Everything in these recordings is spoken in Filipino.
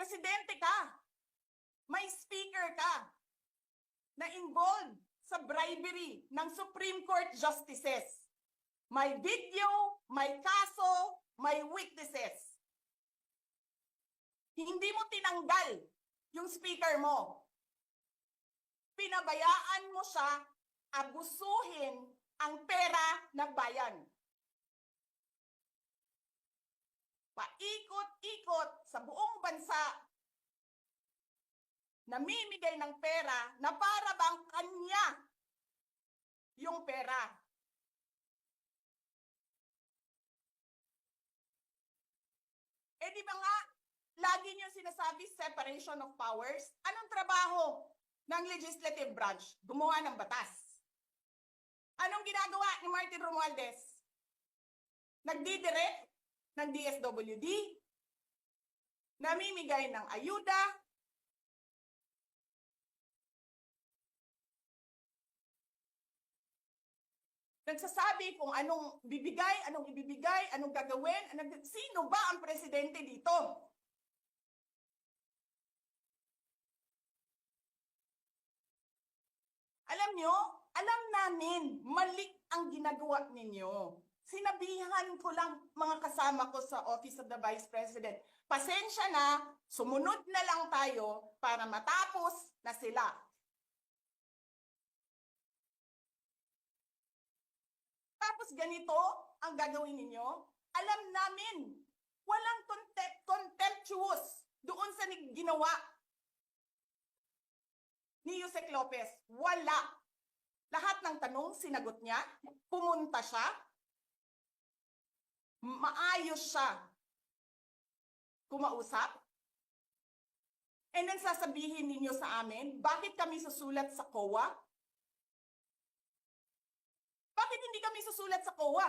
Presidente ka. May speaker ka na involved sa bribery ng Supreme Court justices. May video, may kaso, may witnesses. Hindi mo tinanggal yung speaker mo. Pinabayaan mo siya abusuhin ang pera ng bayan. Paikot-ikot sa buong bansa namimigay ng pera na para bang kanya yung pera. Eh di ba nga, lagi niyo sinasabi separation of powers? Anong trabaho ng legislative branch? Gumawa ng batas. Anong ginagawa ni Martin Romualdez? Nagdidirect ng DSWD, namimigay ng ayuda, nagsasabi kung anong bibigay, anong ibibigay, anong gagawin, anong, sino ba ang presidente dito? Alam nyo, alam namin, mali ang ginagawa ninyo. Sinabihan ko lang mga kasama ko sa Office of the Vice President, pasensya na, sumunod na lang tayo para matapos na sila. Tapos ganito ang gagawin ninyo? Alam namin, walang contempt, contemptuous doon sa ginawa ni Yusek Lopez. Wala. Lahat ng tanong, sinagot niya. Pumunta siya. Maayos siya. Kumausap. And then sasabihin ninyo sa amin, bakit kami susulat sa COA? Bakit hindi kami susulat sa COA?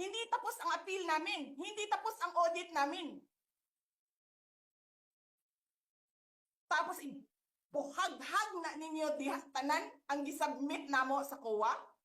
Hindi tapos ang appeal namin. Hindi tapos ang audit namin. Tapos i- buhag-hag na ninyo diha tanan ang gisubmit namo sa COA.